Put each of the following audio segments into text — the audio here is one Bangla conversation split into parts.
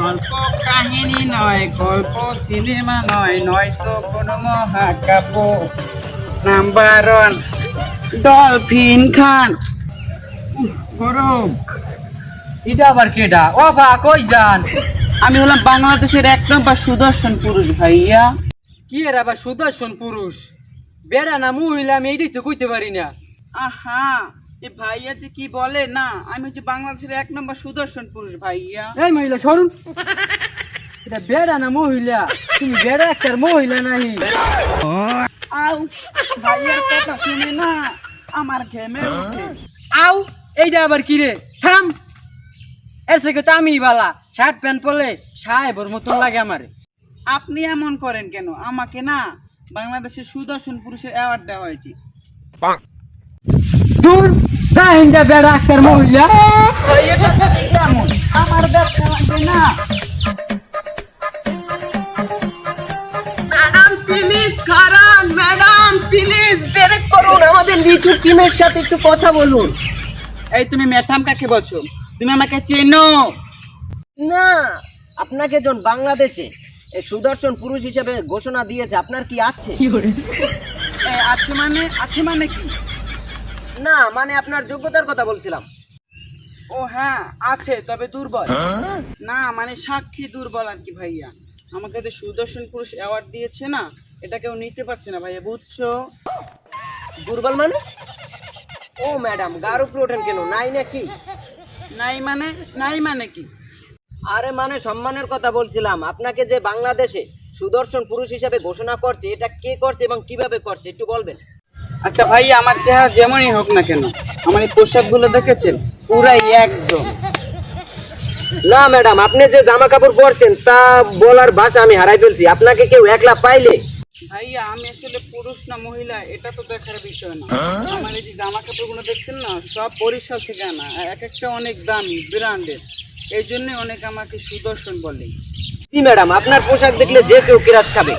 গল্প কাহিনী নয় গল্প সিনেমা নয় নয় তো কোনো মহাকাব্য। নাম্বার ওয়ান ডলফিন খান গরম এটা আবার কেডা? ও বা কই যান? আমি হলাম বাংলাদেশের এক নম্বর সুদর্শন পুরুষ ভাইয়া। কি এর আবার সুদর্শন পুরুষ? বেড়া না মহিলা আমি এইটাই তো কইতে পারি না। আহা! এ ভাইয়া যে কি বলে? না আমি হচ্ছে বাংলাদেশের এক নম্বর সুদর্শন পুরুষ ভাইয়া। এই মহিলা সরুন। এটা বেড়া না মহিলা? তুমি বেড়া একটা মহিলা নাই আউ ভাইয়ার কথা শুনে না আমার ঘেমে উঠে। আও এইটা আবার কি রে? থাম। এর থেকে তো আমি বালা। শার্ট প্যান্ট পরলে সাহেবর মতন লাগে আমারে। আপনি এমন করেন কেন? আমাকে না বাংলাদেশের সুদর্শন পুরুষের অ্যাওয়ার্ড দেওয়া হয়েছে। দূর। বেড়া একটা মহিলা। আমার ব্যবসা লাগবে না। প্লিজ কারণ ম্যাডাম প্লিজ ব্রেক করুন। আমাদের লিচু টিমের সাথে একটু কথা বলুন। এই তুমি ম্যাথাম কাকে বলছো? তুমি আমাকে চেনো। না আপনাকে জন বাংলাদেশে সুদর্শন পুরুষ হিসেবে ঘোষণা দিয়েছে। আপনার কি আছে? আছে মানে আছে মানে কি? না মানে আপনার যোগ্যতার কথা বলছিলাম। ও হ্যাঁ আছে তবে দুর্বল। না মানে সাক্ষী দুর্বল আর কি ভাইয়া। আমাকে যে সুদর্শন পুরুষ অ্যাওয়ার্ড দিয়েছে না এটা কেউ নিতে পারছে না ভাইয়া বুঝছ? দুর্বল মানে? ও ম্যাডাম গার উপরে ওঠেন কেন? নাই নাকি? নাই মানে নাই মানে কি? আরে মানে সম্মানের কথা বলছিলাম আপনাকে যে বাংলাদেশে সুদর্শন পুরুষ হিসাবে ঘোষণা করছে এটা কে করছে এবং কীভাবে করছে একটু বলবেন? আচ্ছা ভাই আমার চেহারা যেমনই হোক না কেন আমার এই পোশাকগুলো দেখেছেন? পুরাই একদম। না ম্যাডাম আপনি যে জামা কাপড় পরছেন তা বলার ভাষা আমি হারাই ফেলছি। আপনাকে কেউ একলা পাইলে? ভাইয়া আমি আসলে পুরুষ না মহিলা এটা তো দেখার বিষয় না। আমার এই যে জামা কাপড়গুলো দেখছেন না সব বরিশাল থেকে আনা এক একটা অনেক দামি ব্র্যান্ডের। এই জন্য অনেক আমাকে সুদর্শন বলে। জি ম্যাডাম আপনার পোশাক দেখলে যে কেউ কিরাস খাবে।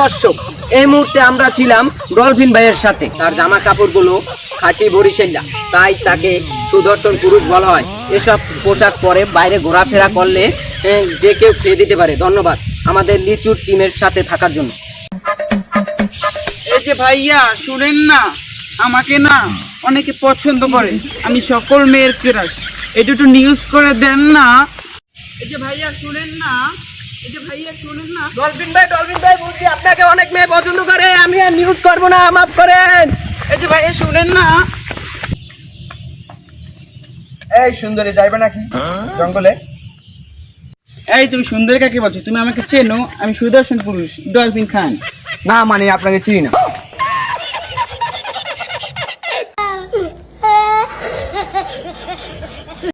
দর্শক, এই মুহূর্তে আমরা ছিলাম ডলফিন ভাইয়ের সাথে। তার জামা কাপড়গুলো খাঁটি বরিশাল্লা তাই তাকে সুদর্শন পুরুষ বলা হয়। এসব পোশাক পরে বাইরে ঘোরাফেরা করলে যে কেউ খেয়ে দিতে পারে। ধন্যবাদ আমাদের লিচুর টিমের সাথে থাকার জন্য। এই যে ভাইয়া, শুনেন না? আমাকে না অনেকে পছন্দ করে। আমি সকল মেয়ের ক্রাশ এটা একটু নিউজ করে দেন না। এই যে ভাইয়া, শুনেন না? এই সুন্দরী নাকি? জঙ্গলে? এই তুমি বলছো? তুমি আমাকে আমি সুদর্শন পুরুষ, ডলফিন খান। না মানে আপনাকে চিনি না।